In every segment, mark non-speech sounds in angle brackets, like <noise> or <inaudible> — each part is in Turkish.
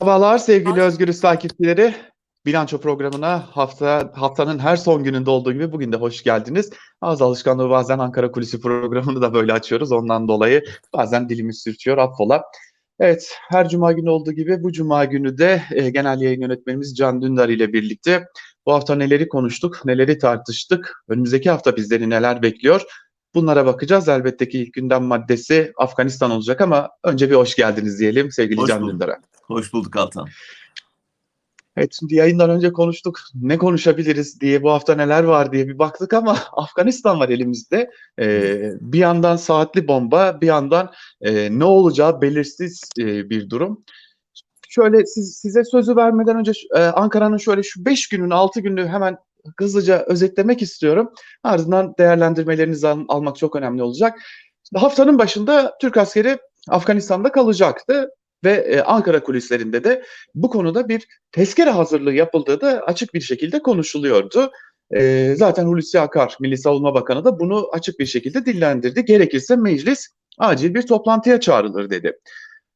Merhabalar sevgili Özgürüz takipçileri. Bilanço programına hafta haftanın her son gününde olduğu gibi bugün de hoş geldiniz. Az alışkanlığı bazen Ankara Kulisi programını da böyle açıyoruz. Ondan dolayı bazen dilimiz sürçüyor affola. Evet, her cuma günü olduğu gibi bu cuma günü de e, genel yayın yönetmenimiz Can Dündar ile birlikte bu hafta neleri konuştuk, neleri tartıştık, önümüzdeki hafta bizleri neler bekliyor Bunlara bakacağız. Elbette ki ilk gündem maddesi Afganistan olacak ama önce bir hoş geldiniz diyelim sevgili Hoş Can. Dündar'a. Hoş bulduk Altan. Evet şimdi yayından önce konuştuk. Ne konuşabiliriz diye bu hafta neler var diye bir baktık ama <laughs> Afganistan var elimizde. Ee, bir yandan saatli bomba, bir yandan e, ne olacağı belirsiz e, bir durum. Şöyle siz, size sözü vermeden önce e, Ankara'nın şöyle şu 5 günün 6 günü hemen hızlıca özetlemek istiyorum. Ardından değerlendirmelerinizi al- almak çok önemli olacak. Haftanın başında Türk askeri Afganistan'da kalacaktı ve e, Ankara kulislerinde de bu konuda bir tezkere hazırlığı yapıldığı da açık bir şekilde konuşuluyordu. E, zaten Hulusi Akar, Milli Savunma Bakanı da bunu açık bir şekilde dillendirdi. Gerekirse meclis acil bir toplantıya çağrılır dedi.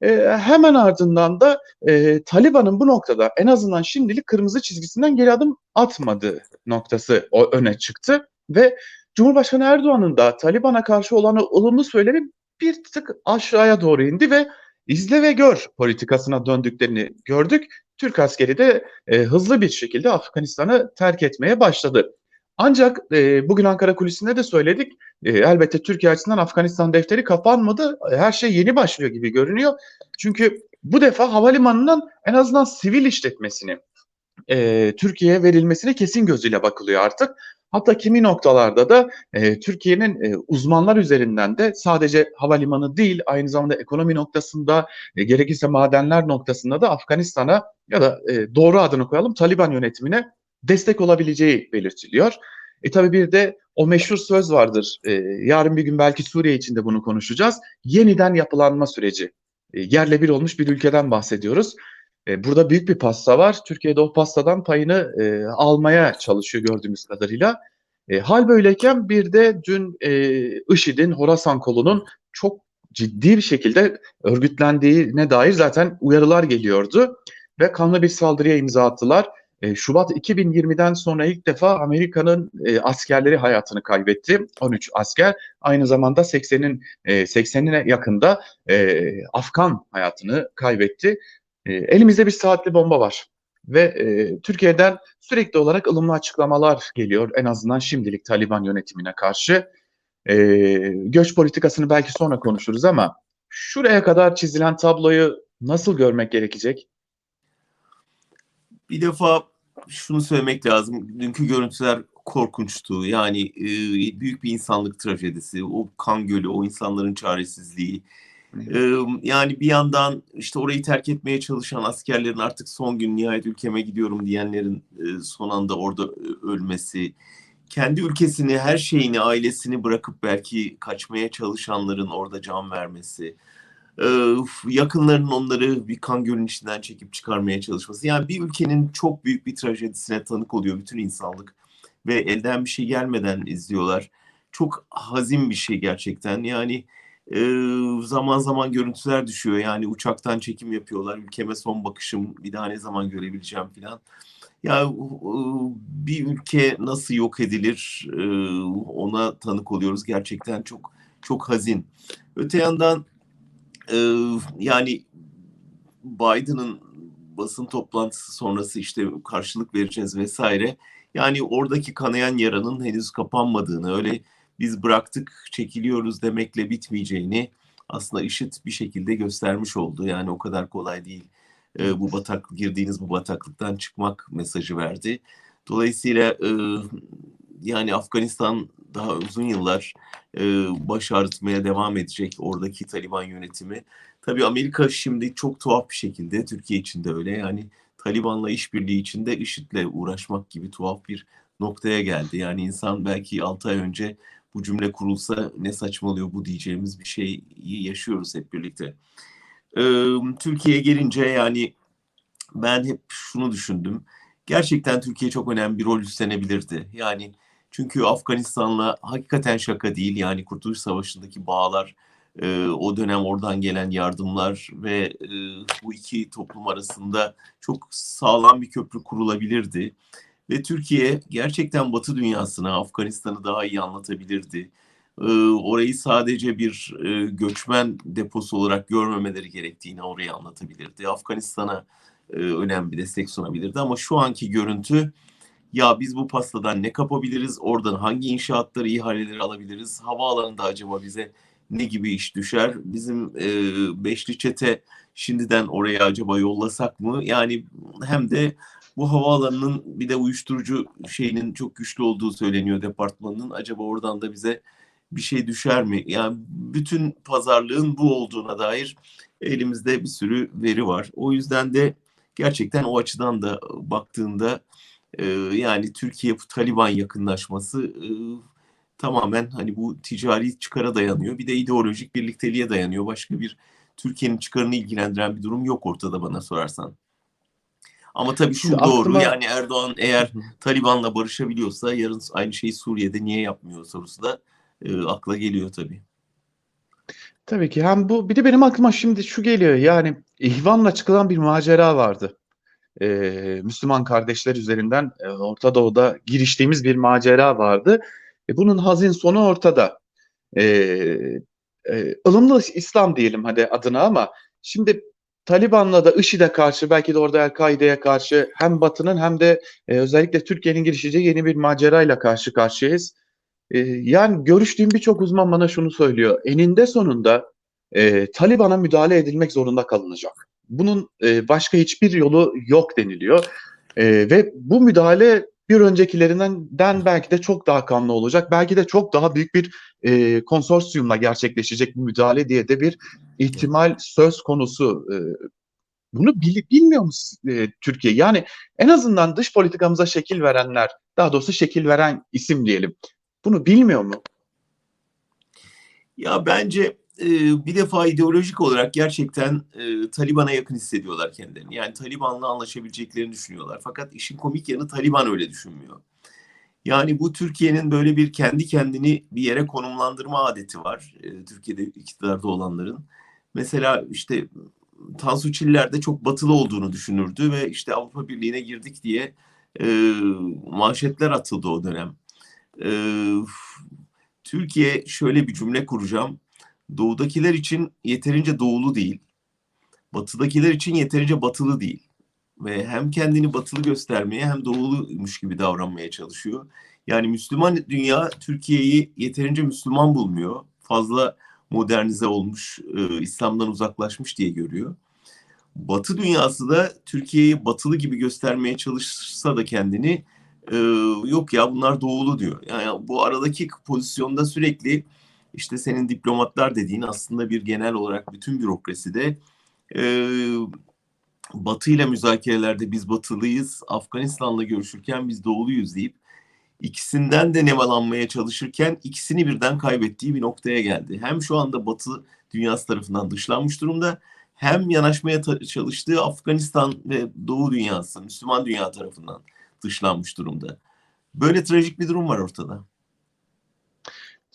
E, hemen ardından da e, Taliban'ın bu noktada en azından şimdilik kırmızı çizgisinden geri adım atmadığı noktası öne çıktı ve Cumhurbaşkanı Erdoğan'ın da Taliban'a karşı olan o ılımlı söylemi bir tık aşağıya doğru indi ve izle ve gör politikasına döndüklerini gördük. Türk askeri de e, hızlı bir şekilde Afganistan'ı terk etmeye başladı. Ancak e, bugün Ankara kulisinde de söyledik. E, elbette Türkiye açısından Afganistan defteri kapanmadı. E, Her şey yeni başlıyor gibi görünüyor. Çünkü bu defa havalimanının en azından sivil işletmesini e, Türkiye'ye verilmesine kesin gözüyle bakılıyor artık. Hatta kimi noktalarda da e, Türkiye'nin e, uzmanlar üzerinden de sadece havalimanı değil aynı zamanda ekonomi noktasında e, gerekirse madenler noktasında da Afganistan'a ya da e, doğru adını koyalım Taliban yönetimine destek olabileceği belirtiliyor. E tabi bir de o meşhur söz vardır. E, yarın bir gün belki Suriye için de bunu konuşacağız. Yeniden yapılanma süreci. E, yerle bir olmuş bir ülkeden bahsediyoruz. E, burada büyük bir pasta var. Türkiye'de o pastadan payını e, almaya çalışıyor gördüğümüz kadarıyla. E, hal böyleyken bir de dün e, IŞİD'in Horasan kolunun çok ciddi bir şekilde örgütlendiğine dair zaten uyarılar geliyordu. Ve kanlı bir saldırıya imza attılar. E, Şubat 2020'den sonra ilk defa Amerika'nın e, askerleri hayatını kaybetti. 13 asker. Aynı zamanda 80'in e, 80'ine yakında e, Afgan hayatını kaybetti. E, elimizde bir saatli bomba var ve e, Türkiye'den sürekli olarak ılımlı açıklamalar geliyor en azından şimdilik Taliban yönetimine karşı. E, göç politikasını belki sonra konuşuruz ama şuraya kadar çizilen tabloyu nasıl görmek gerekecek? Bir defa şunu söylemek lazım. Dünkü görüntüler korkunçtu. Yani e, büyük bir insanlık trajedisi. O kan gölü, o insanların çaresizliği. Yani bir yandan işte orayı terk etmeye çalışan askerlerin artık son gün nihayet ülkeme gidiyorum diyenlerin son anda orada ölmesi. Kendi ülkesini, her şeyini, ailesini bırakıp belki kaçmaya çalışanların orada can vermesi. Yakınlarının onları bir kan gölünün içinden çekip çıkarmaya çalışması. Yani bir ülkenin çok büyük bir trajedisine tanık oluyor bütün insanlık ve elden bir şey gelmeden izliyorlar. Çok hazin bir şey gerçekten. Yani zaman zaman görüntüler düşüyor. Yani uçaktan çekim yapıyorlar. Ülkeme son bakışım bir daha ne zaman görebileceğim falan. Ya bir ülke nasıl yok edilir ona tanık oluyoruz. Gerçekten çok çok hazin. Öte yandan yani Biden'ın basın toplantısı sonrası işte karşılık vereceğiz vesaire. Yani oradaki kanayan yaranın henüz kapanmadığını, öyle biz bıraktık, çekiliyoruz demekle bitmeyeceğini aslında IŞİD bir şekilde göstermiş oldu. Yani o kadar kolay değil. Ee, bu batak girdiğiniz bu bataklıktan çıkmak mesajı verdi. Dolayısıyla e, yani Afganistan daha uzun yıllar e, baş ağrıtmaya devam edecek oradaki Taliban yönetimi. Tabii Amerika şimdi çok tuhaf bir şekilde Türkiye için de öyle yani Taliban'la işbirliği içinde IŞİD'le uğraşmak gibi tuhaf bir noktaya geldi. Yani insan belki 6 ay önce bu cümle kurulsa ne saçmalıyor bu diyeceğimiz bir şeyi yaşıyoruz hep birlikte. Ee, Türkiye'ye gelince yani ben hep şunu düşündüm. Gerçekten Türkiye çok önemli bir rol üstlenebilirdi. Yani çünkü Afganistan'la hakikaten şaka değil. Yani Kurtuluş Savaşı'ndaki bağlar e, o dönem oradan gelen yardımlar ve e, bu iki toplum arasında çok sağlam bir köprü kurulabilirdi. Ve Türkiye gerçekten Batı dünyasına Afganistan'ı daha iyi anlatabilirdi. E, orayı sadece bir e, göçmen deposu olarak görmemeleri gerektiğini oraya anlatabilirdi. Afganistan'a e, önemli destek sunabilirdi ama şu anki görüntü ya biz bu pastadan ne kapabiliriz, oradan hangi inşaatları, ihaleleri alabiliriz, havaalanında acaba bize ne gibi iş düşer, bizim e, beşli çete şimdiden oraya acaba yollasak mı? Yani hem de bu havaalanının bir de uyuşturucu şeyinin çok güçlü olduğu söyleniyor departmanının. Acaba oradan da bize bir şey düşer mi? Yani bütün pazarlığın bu olduğuna dair elimizde bir sürü veri var. O yüzden de gerçekten o açıdan da baktığında e, yani Türkiye Taliban yakınlaşması e, tamamen hani bu ticari çıkara dayanıyor. Bir de ideolojik birlikteliğe dayanıyor. Başka bir Türkiye'nin çıkarını ilgilendiren bir durum yok ortada bana sorarsan. Ama tabii şu Şimdi doğru aklıma- yani Erdoğan eğer Taliban'la barışabiliyorsa yarın aynı şeyi Suriye'de niye yapmıyor sorusu da e, akla geliyor tabii. Tabii ki hem bu bir de benim aklıma şimdi şu geliyor yani İhvan'la çıkılan bir macera vardı. Ee, Müslüman kardeşler üzerinden e, Orta Doğu'da giriştiğimiz bir macera vardı. E, bunun hazin sonu ortada. Ee, e, ılımlı İslam diyelim hadi adına ama şimdi Taliban'la da IŞİD'e karşı belki de orada El-Kaide'ye karşı hem Batı'nın hem de e, özellikle Türkiye'nin girişeceği yeni bir macerayla karşı karşıyayız. E, yani görüştüğüm birçok uzman bana şunu söylüyor. Eninde sonunda e, Taliban'a müdahale edilmek zorunda kalınacak. Bunun e, başka hiçbir yolu yok deniliyor. E, ve bu müdahale bir öncekilerinden den belki de çok daha kanlı olacak. Belki de çok daha büyük bir e, konsorsiyumla gerçekleşecek bu müdahale diye de bir ihtimal söz konusu. E, bunu bil- bilmiyor mu e, Türkiye? Yani en azından dış politikamıza şekil verenler, daha doğrusu şekil veren isim diyelim. Bunu bilmiyor mu? Ya bence bir defa ideolojik olarak gerçekten e, Taliban'a yakın hissediyorlar kendilerini. Yani Taliban'la anlaşabileceklerini düşünüyorlar. Fakat işin komik yanı Taliban öyle düşünmüyor. Yani bu Türkiye'nin böyle bir kendi kendini bir yere konumlandırma adeti var. E, Türkiye'de iktidarda olanların. Mesela işte Tansu Çiller de çok batılı olduğunu düşünürdü ve işte Avrupa Birliği'ne girdik diye e, manşetler atıldı o dönem. E, Türkiye şöyle bir cümle kuracağım. Doğudakiler için yeterince doğulu değil. Batıdakiler için yeterince batılı değil. Ve hem kendini batılı göstermeye hem doğuluymuş gibi davranmaya çalışıyor. Yani Müslüman dünya Türkiye'yi yeterince Müslüman bulmuyor. Fazla modernize olmuş, e, İslam'dan uzaklaşmış diye görüyor. Batı dünyası da Türkiye'yi batılı gibi göstermeye çalışsa da kendini e, yok ya bunlar doğulu diyor. Yani bu aradaki pozisyonda sürekli işte senin diplomatlar dediğin aslında bir genel olarak bütün bürokraside e, Batı ile müzakerelerde biz batılıyız, Afganistan'la görüşürken biz doğuluyuz deyip ikisinden de nemalanmaya çalışırken ikisini birden kaybettiği bir noktaya geldi. Hem şu anda Batı dünyası tarafından dışlanmış durumda hem yanaşmaya çalıştığı Afganistan ve Doğu dünyası, Müslüman dünya tarafından dışlanmış durumda. Böyle trajik bir durum var ortada.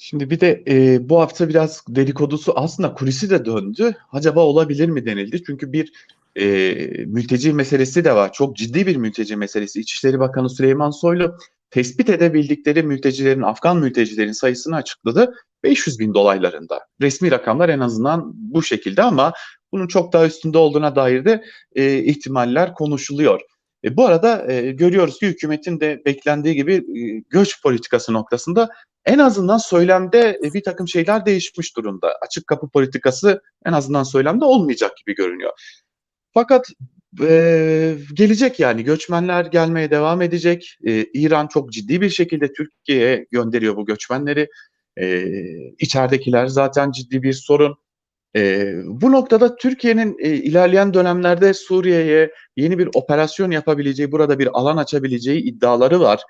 Şimdi bir de e, bu hafta biraz dedikodusu aslında kulisi de döndü. Acaba olabilir mi denildi? Çünkü bir e, mülteci meselesi de var. Çok ciddi bir mülteci meselesi. İçişleri Bakanı Süleyman Soylu tespit edebildikleri mültecilerin, Afgan mültecilerin sayısını açıkladı. 500 bin dolaylarında. Resmi rakamlar en azından bu şekilde ama bunun çok daha üstünde olduğuna dair de e, ihtimaller konuşuluyor. E, bu arada e, görüyoruz ki hükümetin de beklendiği gibi e, göç politikası noktasında en azından söylemde e, bir takım şeyler değişmiş durumda. Açık kapı politikası en azından söylemde olmayacak gibi görünüyor. Fakat e, gelecek yani göçmenler gelmeye devam edecek. E, İran çok ciddi bir şekilde Türkiye'ye gönderiyor bu göçmenleri. E, içeridekiler zaten ciddi bir sorun. E, bu noktada Türkiye'nin e, ilerleyen dönemlerde Suriye'ye yeni bir operasyon yapabileceği, burada bir alan açabileceği iddiaları var.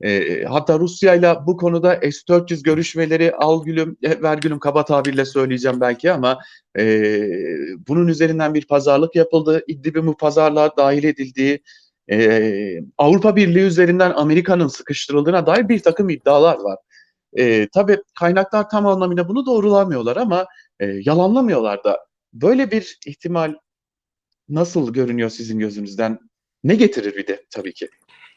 E, hatta Rusya ile bu konuda S-400 görüşmeleri al gülüm, e, ver gülüm kaba tabirle söyleyeceğim belki ama e, bunun üzerinden bir pazarlık yapıldı. İdlib'in bu pazarlığa dahil edildiği, e, Avrupa Birliği üzerinden Amerika'nın sıkıştırıldığına dair bir takım iddialar var. E, tabii kaynaklar tam anlamıyla bunu doğrulamıyorlar ama e, yalanlamıyorlar da. Böyle bir ihtimal nasıl görünüyor sizin gözünüzden? Ne getirir bir de tabii ki?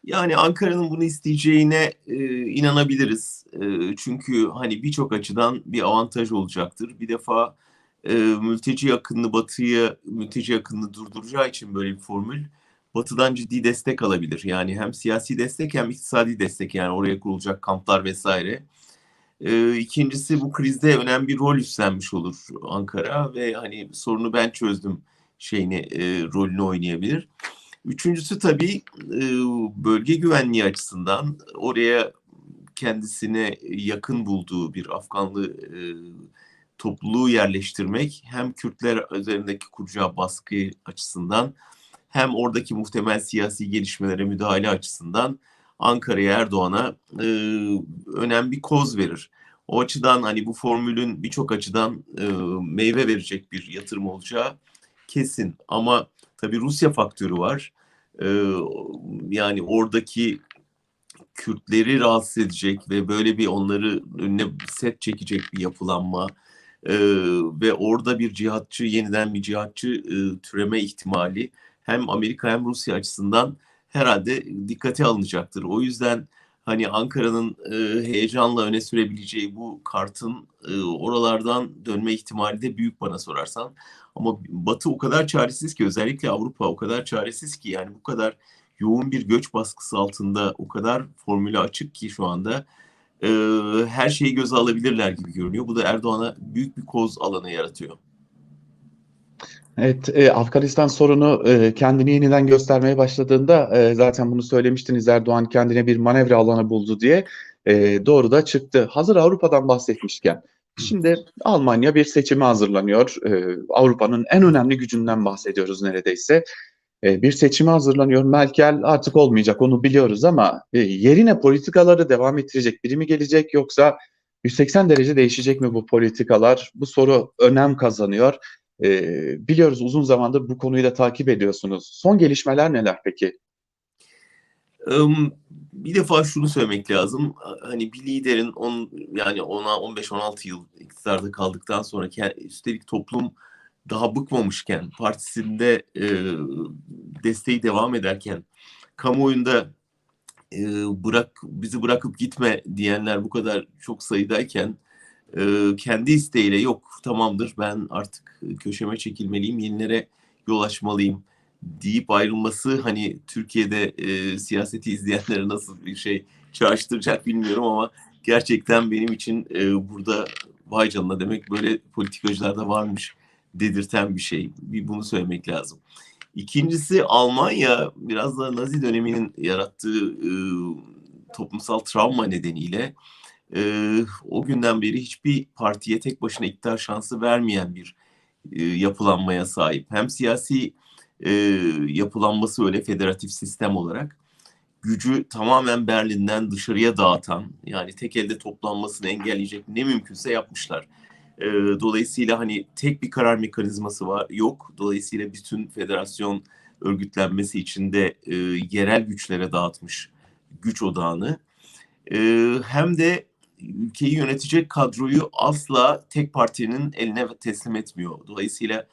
Yani Ankara'nın bunu isteyeceğine e, inanabiliriz. E, çünkü hani birçok açıdan bir avantaj olacaktır. Bir defa e, mülteci akınını batıya, mülteci akınını durduracağı için böyle bir formül batıdan ciddi destek alabilir. Yani hem siyasi destek hem iktisadi destek yani oraya kurulacak kamplar vesaire. E, ikincisi bu krizde önemli bir rol üstlenmiş olur Ankara ve hani sorunu ben çözdüm şeyini e, rolünü oynayabilir. Üçüncüsü tabii e, bölge güvenliği açısından oraya kendisine yakın bulduğu bir Afganlı e, topluluğu yerleştirmek hem Kürtler üzerindeki kuracağı baskı açısından hem oradaki muhtemel siyasi gelişmelere müdahale açısından Ankara'ya Erdoğan'a e, önemli bir koz verir. O açıdan hani bu formülün birçok açıdan e, meyve verecek bir yatırım olacağı kesin. Ama tabii Rusya faktörü var. Ee, yani oradaki Kürtleri rahatsız edecek ve böyle bir onları önüne set çekecek bir yapılanma e, ve orada bir cihatçı yeniden bir cihatçı e, türeme ihtimali hem Amerika hem Rusya açısından herhalde dikkate alınacaktır. O yüzden hani Ankara'nın e, heyecanla öne sürebileceği bu kartın e, oralardan dönme ihtimali de büyük bana sorarsan. Ama Batı o kadar çaresiz ki özellikle Avrupa o kadar çaresiz ki yani bu kadar yoğun bir göç baskısı altında o kadar formülü açık ki şu anda e, her şeyi göze alabilirler gibi görünüyor. Bu da Erdoğan'a büyük bir koz alanı yaratıyor. Evet, e, Afganistan sorunu e, kendini yeniden göstermeye başladığında e, zaten bunu söylemiştiniz Erdoğan kendine bir manevra alanı buldu diye e, doğru da çıktı. Hazır Avrupa'dan bahsetmişken şimdi Almanya bir seçime hazırlanıyor. E, Avrupa'nın en önemli gücünden bahsediyoruz neredeyse. E, bir seçime hazırlanıyor. Merkel artık olmayacak onu biliyoruz ama e, yerine politikaları devam ettirecek biri mi gelecek yoksa 180 derece değişecek mi bu politikalar? Bu soru önem kazanıyor. E, biliyoruz uzun zamandır bu konuyu da takip ediyorsunuz. Son gelişmeler neler peki? Bir defa şunu söylemek lazım. Hani bir liderin on, yani ona 15-16 yıl iktidarda kaldıktan sonra üstelik toplum daha bıkmamışken partisinde e, desteği devam ederken kamuoyunda e, bırak bizi bırakıp gitme diyenler bu kadar çok sayıdayken e, kendi isteğiyle yok tamamdır ben artık köşeme çekilmeliyim yenilere yol açmalıyım deyip ayrılması hani Türkiye'de e, siyaseti izleyenlere nasıl bir şey çağrıştıracak bilmiyorum ama gerçekten benim için e, burada vay canına demek böyle politikacılar da varmış dedirten bir şey. Bir bunu söylemek lazım. İkincisi Almanya biraz da Nazi döneminin yarattığı e, toplumsal travma nedeniyle e, o günden beri hiçbir partiye tek başına iktidar şansı vermeyen bir e, yapılanmaya sahip. Hem siyasi e, yapılanması öyle federatif sistem olarak gücü tamamen Berlin'den dışarıya dağıtan yani tek elde toplanmasını engelleyecek ne mümkünse yapmışlar. E, dolayısıyla hani tek bir karar mekanizması var yok. Dolayısıyla bütün federasyon örgütlenmesi içinde e, yerel güçlere dağıtmış güç odağını. E, hem de ülkeyi yönetecek kadroyu asla tek partinin eline teslim etmiyor. Dolayısıyla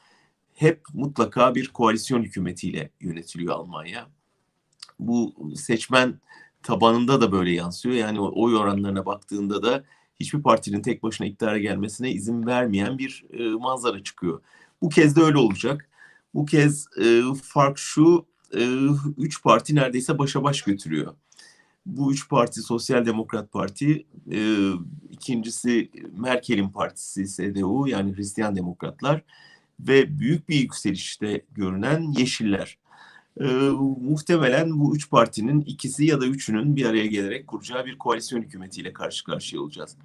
hep mutlaka bir koalisyon hükümetiyle yönetiliyor Almanya. Bu seçmen tabanında da böyle yansıyor. Yani oy oranlarına baktığında da hiçbir partinin tek başına iktidara gelmesine izin vermeyen bir e, manzara çıkıyor. Bu kez de öyle olacak. Bu kez e, fark şu, e, üç parti neredeyse başa baş götürüyor. Bu üç parti Sosyal Demokrat Parti, e, ikincisi Merkel'in partisi CDU yani Hristiyan Demokratlar ve büyük bir yükselişte görünen Yeşiller. E, muhtemelen bu üç partinin ikisi ya da üçünün bir araya gelerek kuracağı bir koalisyon hükümetiyle karşı karşıya olacağız.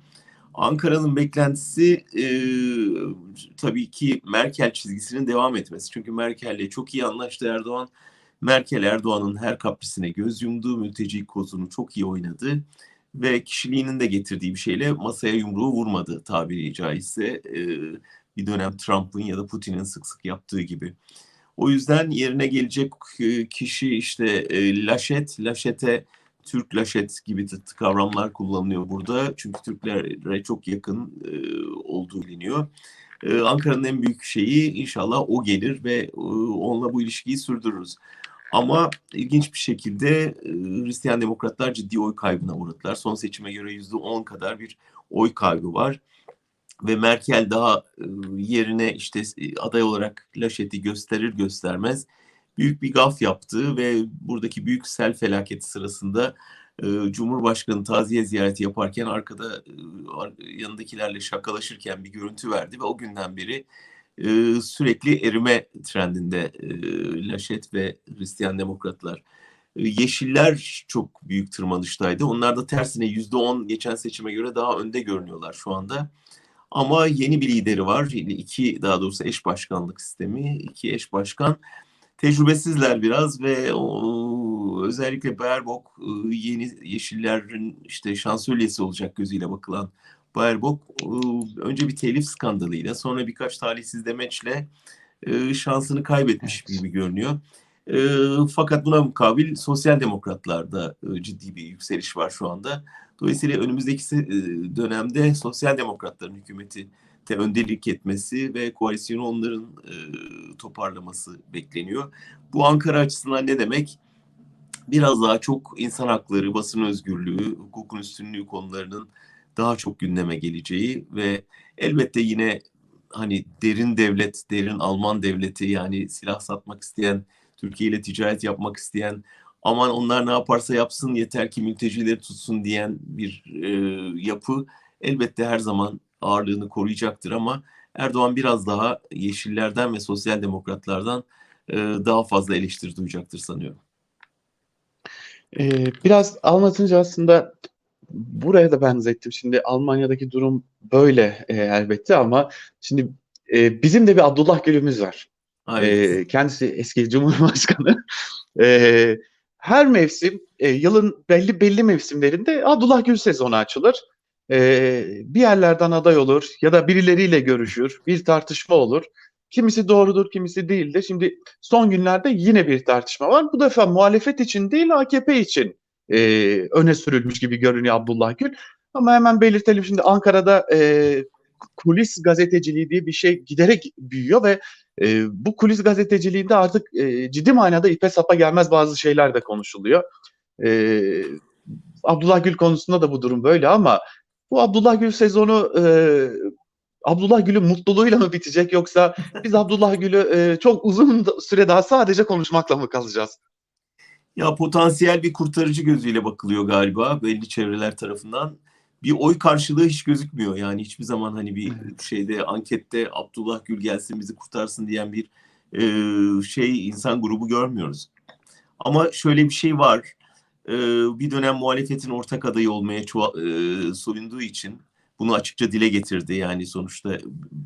Ankara'nın beklentisi e, tabii ki Merkel çizgisinin devam etmesi. Çünkü Merkel'le çok iyi anlaştı Erdoğan. Merkel Erdoğan'ın her kaprisine göz yumdu, mülteci kozunu çok iyi oynadı ve kişiliğinin de getirdiği bir şeyle masaya yumruğu vurmadı tabiri caizse. E, bir dönem Trump'ın ya da Putin'in sık sık yaptığı gibi. O yüzden yerine gelecek kişi işte e, Laşet, Laşet'e Türk Laşet gibi kavramlar kullanılıyor burada. Çünkü Türklere çok yakın e, olduğu biliniyor. E, Ankara'nın en büyük şeyi inşallah o gelir ve e, onunla bu ilişkiyi sürdürürüz. Ama ilginç bir şekilde e, Hristiyan Demokratlar ciddi oy kaybına uğradılar. Son seçime göre yüzde on kadar bir oy kaybı var. Ve Merkel daha e, yerine işte e, aday olarak Laşet'i gösterir göstermez büyük bir gaf yaptı ve buradaki büyük sel felaketi sırasında Cumhurbaşkanı taziye ziyareti yaparken arkada yanındakilerle şakalaşırken bir görüntü verdi ve o günden beri sürekli erime trendinde Laşet ve Hristiyan Demokratlar. Yeşiller çok büyük tırmanıştaydı. Onlar da tersine yüzde on geçen seçime göre daha önde görünüyorlar şu anda. Ama yeni bir lideri var. İki daha doğrusu eş başkanlık sistemi. iki eş başkan tecrübesizler biraz ve özellikle Baerbock e, yeni Yeşillerin işte şansölyesi olacak gözüyle bakılan Baerbock e, önce bir telif skandalıyla sonra birkaç talihsiz demeçle e, şansını kaybetmiş Evet. gibi görünüyor. Fakat buna mukabil sosyal demokratlarda ciddi bir yükseliş var şu anda. Dolayısıyla önümüzdeki dönemde sosyal demokratların hükümeti de öndelik etmesi ve koalisyonu onların e, toparlaması bekleniyor. Bu Ankara açısından ne demek? Biraz daha çok insan hakları, basın özgürlüğü, hukukun üstünlüğü konularının daha çok gündeme geleceği ve elbette yine hani derin devlet, derin Alman devleti yani silah satmak isteyen, Türkiye ile ticaret yapmak isteyen, aman onlar ne yaparsa yapsın yeter ki mültecileri tutsun diyen bir e, yapı elbette her zaman ağırlığını koruyacaktır ama Erdoğan biraz daha Yeşillerden ve Sosyal Demokratlardan e, daha fazla eleştiri duyacaktır sanıyorum. Ee, biraz anlatınca aslında buraya da benzettim. Şimdi Almanya'daki durum böyle e, elbette ama şimdi e, bizim de bir Abdullah Gül'ümüz var. E, kendisi eski Cumhurbaşkanı. <laughs> E, her mevsim, e, yılın belli belli mevsimlerinde Abdullah Gül sezonu açılır. E, bir yerlerden aday olur ya da birileriyle görüşür, bir tartışma olur. Kimisi doğrudur, kimisi değildir. Şimdi son günlerde yine bir tartışma var. Bu defa muhalefet için değil, AKP için e, öne sürülmüş gibi görünüyor Abdullah Gül. Ama hemen belirtelim şimdi Ankara'da e, kulis gazeteciliği diye bir şey giderek büyüyor ve e, bu kulis gazeteciliğinde artık e, ciddi manada ipe sapa gelmez bazı şeyler de konuşuluyor. E, Abdullah Gül konusunda da bu durum böyle ama bu Abdullah Gül sezonu e, Abdullah Gül'ün mutluluğuyla mı bitecek yoksa biz <laughs> Abdullah Gül'ü e, çok uzun süre daha sadece konuşmakla mı kalacağız? Ya potansiyel bir kurtarıcı gözüyle bakılıyor galiba belli çevreler tarafından. Bir oy karşılığı hiç gözükmüyor. Yani hiçbir zaman hani bir Evet. şeyde ankette Abdullah Gül gelsin bizi kurtarsın diyen bir e, şey insan grubu görmüyoruz. Ama şöyle bir şey var. E, bir dönem muhalefetin ortak adayı olmaya e, soyunduğu için bunu açıkça dile getirdi. Yani sonuçta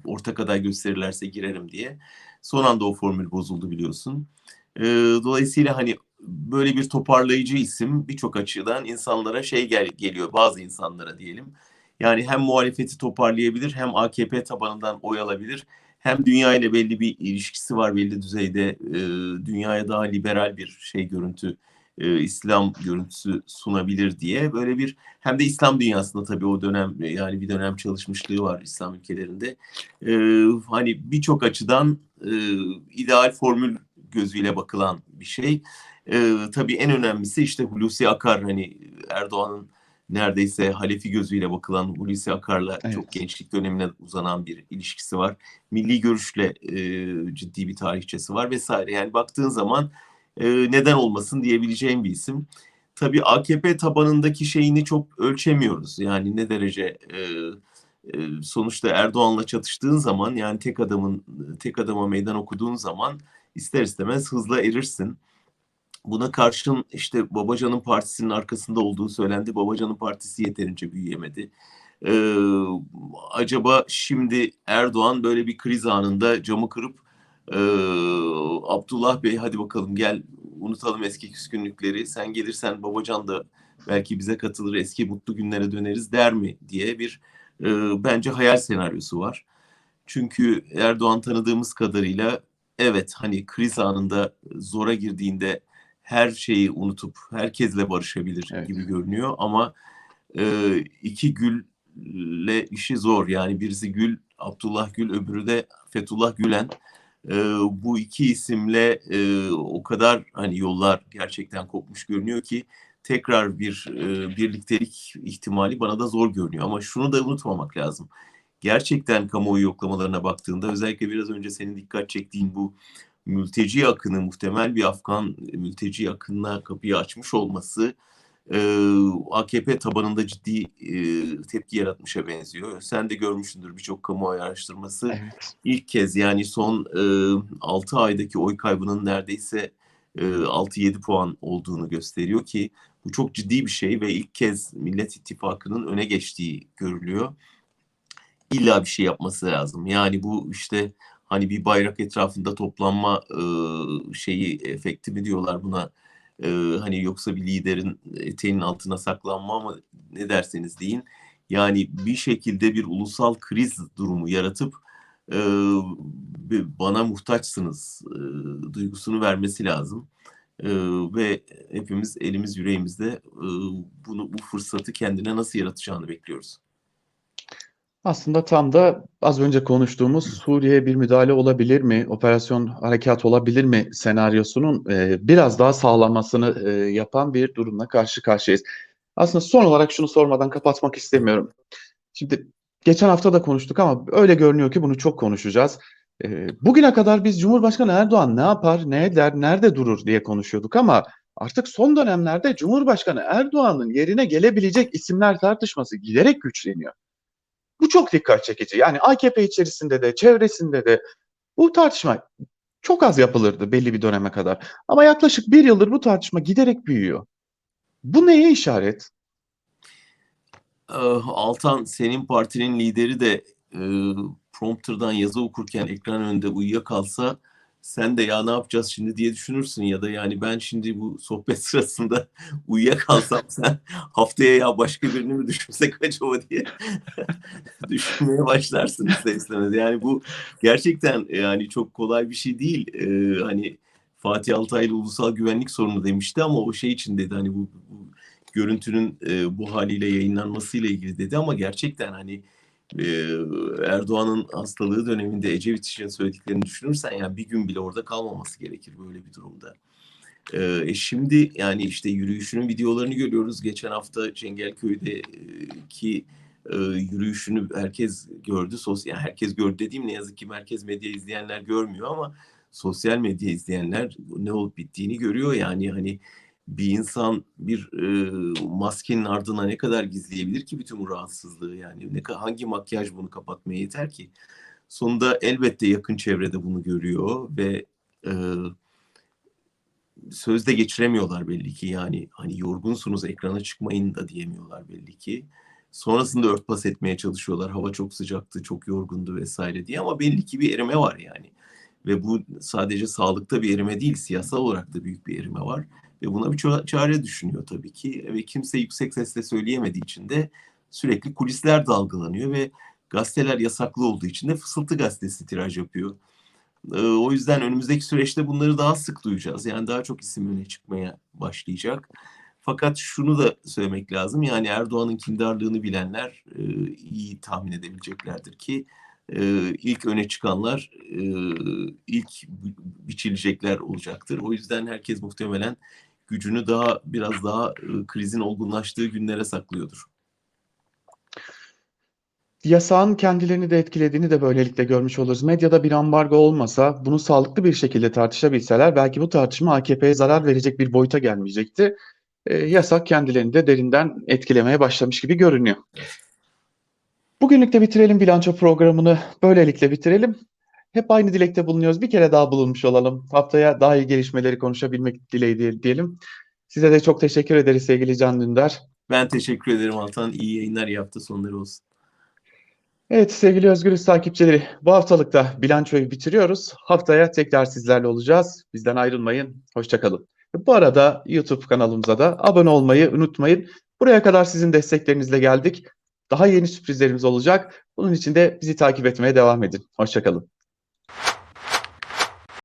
ortak aday gösterirlerse girerim diye. Son anda o formül bozuldu biliyorsun. E, dolayısıyla hani böyle bir toparlayıcı isim birçok açıdan insanlara şey gel geliyor bazı insanlara diyelim. Yani hem muhalefeti toparlayabilir hem AKP tabanından oy alabilir hem dünya ile belli bir ilişkisi var belli düzeyde e, dünyaya daha liberal bir şey görüntü e, İslam görüntüsü sunabilir diye böyle bir hem de İslam dünyasında tabii o dönem yani bir dönem çalışmışlığı var İslam ülkelerinde. E, hani birçok açıdan e, ideal formül gözüyle bakılan bir şey. Ee, tabii en önemlisi işte Hulusi Akar hani Erdoğan'ın neredeyse halefi gözüyle bakılan Hulusi Akar'la Evet. çok gençlik dönemine uzanan bir ilişkisi var. Milli görüşle e, ciddi bir tarihçesi var vesaire. Yani baktığın zaman e, neden olmasın diyebileceğim bir isim. Tabii AKP tabanındaki şeyini çok ölçemiyoruz. Yani ne derece e, e, sonuçta Erdoğan'la çatıştığın zaman yani tek adamın tek adama meydan okuduğun zaman ister istemez hızla erirsin. Buna karşın işte Babacan'ın partisinin arkasında olduğu söylendi. Babacan'ın partisi yeterince büyüyemedi. Ee, acaba şimdi Erdoğan böyle bir kriz anında camı kırıp e, Abdullah Bey hadi bakalım gel unutalım eski küskünlükleri. Sen gelirsen Babacan da belki bize katılır eski mutlu günlere döneriz der mi diye bir e, bence hayal senaryosu var. Çünkü Erdoğan tanıdığımız kadarıyla evet hani kriz anında zora girdiğinde her şeyi unutup herkesle barışabilir Evet. gibi görünüyor ama e, iki gülle işi zor yani birisi gül Abdullah Gül, öbürü de Fethullah Gülen. Bu iki isimle e, o kadar hani yollar gerçekten kopmuş görünüyor ki tekrar bir e, birliktelik ihtimali bana da zor görünüyor. Ama şunu da unutmamak lazım. Gerçekten kamuoyu yoklamalarına baktığında özellikle biraz önce senin dikkat çektiğin bu mülteci akını muhtemel bir Afgan mülteci akınına kapıyı açmış olması e, AKP tabanında ciddi e, tepki yaratmışa benziyor. Sen de görmüşsündür birçok kamuoyu araştırması. Evet. İlk kez yani son e, 6 aydaki oy kaybının neredeyse e, 6-7 puan olduğunu gösteriyor ki bu çok ciddi bir şey ve ilk kez Millet İttifakı'nın öne geçtiği görülüyor. İlla bir şey yapması lazım. Yani bu işte hani bir bayrak etrafında toplanma e, şeyi efekti mi diyorlar buna e, hani yoksa bir liderin eteğinin altına saklanma ama ne derseniz deyin yani bir şekilde bir ulusal kriz durumu yaratıp e, bana muhtaçsınız e, duygusunu vermesi lazım e, ve hepimiz elimiz yüreğimizde e, bunu bu fırsatı kendine nasıl yaratacağını bekliyoruz. Aslında tam da az önce konuştuğumuz Suriye'ye bir müdahale olabilir mi, operasyon harekat olabilir mi senaryosunun e, biraz daha sağlanmasını e, yapan bir durumla karşı karşıyayız. Aslında son olarak şunu sormadan kapatmak istemiyorum. Şimdi geçen hafta da konuştuk ama öyle görünüyor ki bunu çok konuşacağız. E, bugüne kadar biz Cumhurbaşkanı Erdoğan ne yapar, ne eder, nerede durur diye konuşuyorduk ama artık son dönemlerde Cumhurbaşkanı Erdoğan'ın yerine gelebilecek isimler tartışması giderek güçleniyor. Çok dikkat çekici. Yani AKP içerisinde de çevresinde de bu tartışma çok az yapılırdı belli bir döneme kadar. Ama yaklaşık bir yıldır bu tartışma giderek büyüyor. Bu neye işaret? Altan senin partinin lideri de e, prompterdan yazı okurken ekran önünde uyuyakalsa sen de ya ne yapacağız şimdi diye düşünürsün ya da yani ben şimdi bu sohbet <laughs> sırasında uyuyakalsam sen haftaya ya başka birini mi düşünsek acaba diye <laughs> düşünmeye başlarsın ister istemez. Yani bu gerçekten yani çok kolay bir şey değil. Ee, hani Fatih Altaylı ulusal güvenlik sorunu demişti ama o şey için dedi hani bu, bu görüntünün e, bu haliyle yayınlanmasıyla ilgili dedi ama gerçekten hani Erdoğan'ın hastalığı döneminde Ecevit için söylediklerini düşünürsen yani bir gün bile orada kalmaması gerekir böyle bir durumda. E şimdi yani işte yürüyüşünün videolarını görüyoruz. Geçen hafta Çengelköy'deki e, yürüyüşünü herkes gördü. Sosyal yani herkes gördü dediğim ne yazık ki merkez medya izleyenler görmüyor ama sosyal medya izleyenler ne olup bittiğini görüyor. Yani hani bir insan bir e, maskenin ardına ne kadar gizleyebilir ki bütün bu rahatsızlığı? Yani ne hangi makyaj bunu kapatmaya yeter ki? Sonunda elbette yakın çevrede bunu görüyor ve e, sözde geçiremiyorlar belli ki. Yani hani yorgunsunuz ekrana çıkmayın da diyemiyorlar belli ki. Sonrasında örtbas etmeye çalışıyorlar. Hava çok sıcaktı çok yorgundu vesaire diye ama belli ki bir erime var yani. Ve bu sadece sağlıkta bir erime değil siyasal olarak da büyük bir erime var ve buna bir çare düşünüyor tabii ki. Ve kimse yüksek sesle söyleyemediği için de sürekli kulisler dalgalanıyor ve gazeteler yasaklı olduğu için de Fısıltı Gazetesi tiraj yapıyor. O yüzden önümüzdeki süreçte bunları daha sık duyacağız. Yani daha çok isim öne çıkmaya başlayacak. Fakat şunu da söylemek lazım. Yani Erdoğan'ın kindarlığını bilenler iyi tahmin edebileceklerdir ki ilk öne çıkanlar ilk biçilecekler olacaktır. O yüzden herkes muhtemelen gücünü daha biraz daha krizin olgunlaştığı günlere saklıyordur. Yasağın kendilerini de etkilediğini de böylelikle görmüş oluruz. Medyada bir ambargo olmasa, bunu sağlıklı bir şekilde tartışabilseler belki bu tartışma AKP'ye zarar verecek bir boyuta gelmeyecekti. E, yasak kendilerini de derinden etkilemeye başlamış gibi görünüyor. Bugünlük de bitirelim bilanço programını. Böylelikle bitirelim. Hep aynı dilekte bulunuyoruz. Bir kere daha bulunmuş olalım. Haftaya daha iyi gelişmeleri konuşabilmek dileği diyelim. Size de çok teşekkür ederiz sevgili Can Dündar. Ben teşekkür ederim Altan. İyi yayınlar, iyi hafta sonları olsun. Evet sevgili Özgürüz takipçileri bu haftalıkta bilançoyu bitiriyoruz. Haftaya tekrar sizlerle olacağız. Bizden ayrılmayın. Hoşçakalın. Bu arada YouTube kanalımıza da abone olmayı unutmayın. Buraya kadar sizin desteklerinizle geldik. Daha yeni sürprizlerimiz olacak. Bunun için de bizi takip etmeye devam edin. Hoşçakalın.